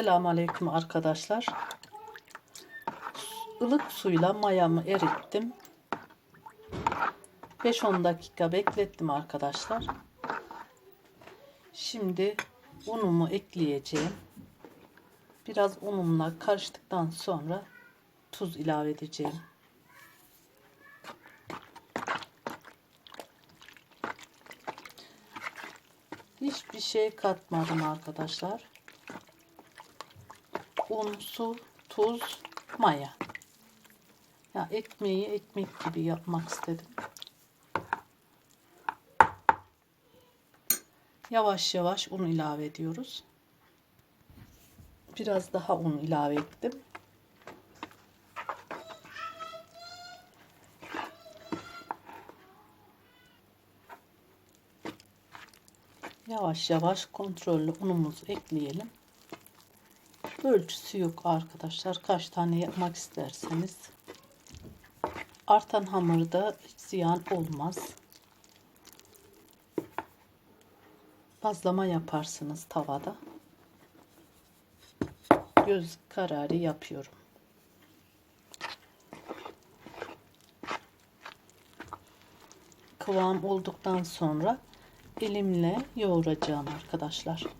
Selamun Aleyküm arkadaşlar. Ilık suyla mayamı erittim. 5-10 dakika beklettim arkadaşlar. Şimdi unumu ekleyeceğim. Biraz unumla karıştıktan sonra tuz ilave edeceğim. Hiçbir şey katmadım arkadaşlar. Un, su, tuz, maya. Ya ekmeği ekmek gibi yapmak istedim. Yavaş yavaş un ilave ediyoruz. Biraz daha un ilave ettim. Yavaş yavaş kontrollü unumuzu ekleyelim. Ölçüsü yok arkadaşlar. Kaç tane yapmak isterseniz. Artan hamurda ziyan olmaz. Bazlama yaparsınız tavada. Göz kararı yapıyorum. Kıvam olduktan sonra elimle yoğuracağım arkadaşlar.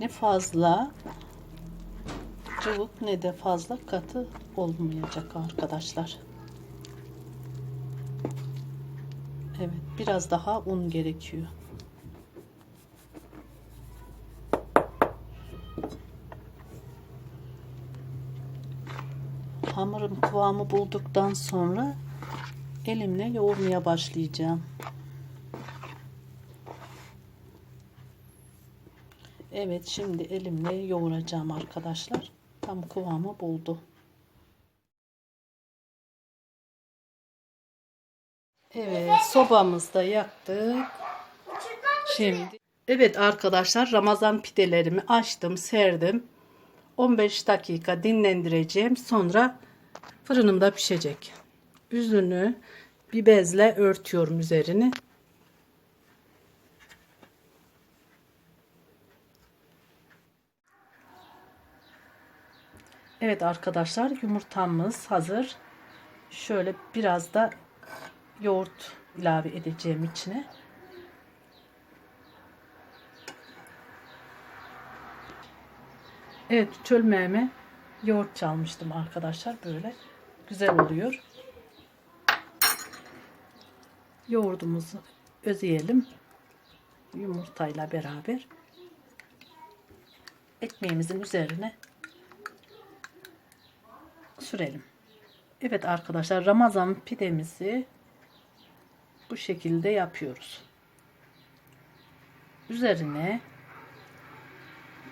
Ne fazla cıvık ne de fazla katı olmayacak arkadaşlar. Evet biraz daha un gerekiyor. Hamurum kıvamı bulduktan sonra elimle yoğurmaya başlayacağım. Evet şimdi elimle yoğuracağım arkadaşlar. Tam kıvamı buldu. Evet sobamızda yaktık. Şimdi evet arkadaşlar Ramazan pidelerimi açtım serdim. 15 dakika dinlendireceğim. Sonra fırınımda pişecek. Üzünü bir bezle örtüyorum üzerini. Evet arkadaşlar yumurtamız hazır. Şöyle biraz da yoğurt ilave edeceğim içine. Evet çölmeğime yoğurt çalmıştım arkadaşlar böyle. Güzel oluyor. Yoğurdumuzu özeyelim. Yumurtayla beraber. Ekmeğimizin üzerine sürelim. Evet arkadaşlar Ramazan pidemizi bu şekilde yapıyoruz. Üzerine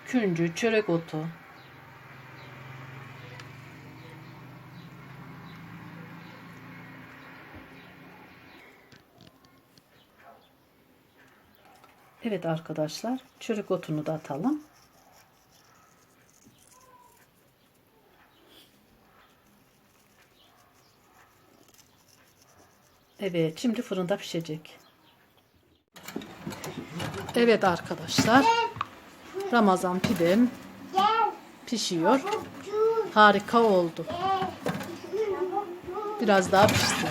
küncü, çörek otu, Evet arkadaşlar çörek otunu da atalım. Evet şimdi fırında pişecek. Evet arkadaşlar. Ramazan pidem pişiyor. Harika oldu. Biraz daha pişsin.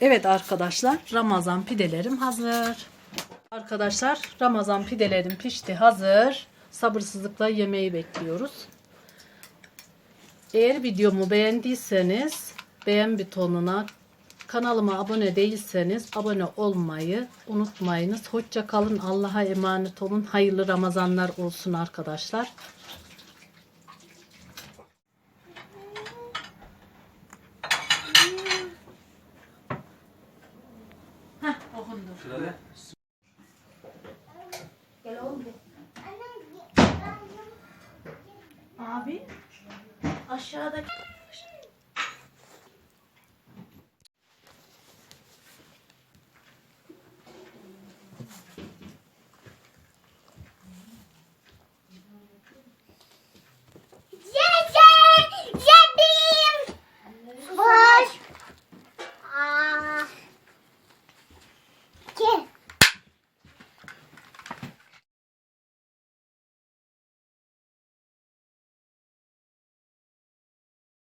Evet arkadaşlar Ramazan pidelerim hazır. Arkadaşlar Ramazan pidelerim pişti hazır. Sabırsızlıkla yemeği bekliyoruz. Eğer videomu beğendiyseniz beğen butonuna kanalıma abone değilseniz abone olmayı unutmayınız. Hoşça kalın. Allah'a emanet olun. Hayırlı Ramazanlar olsun arkadaşlar. Heh, okundu. Aşağıdaki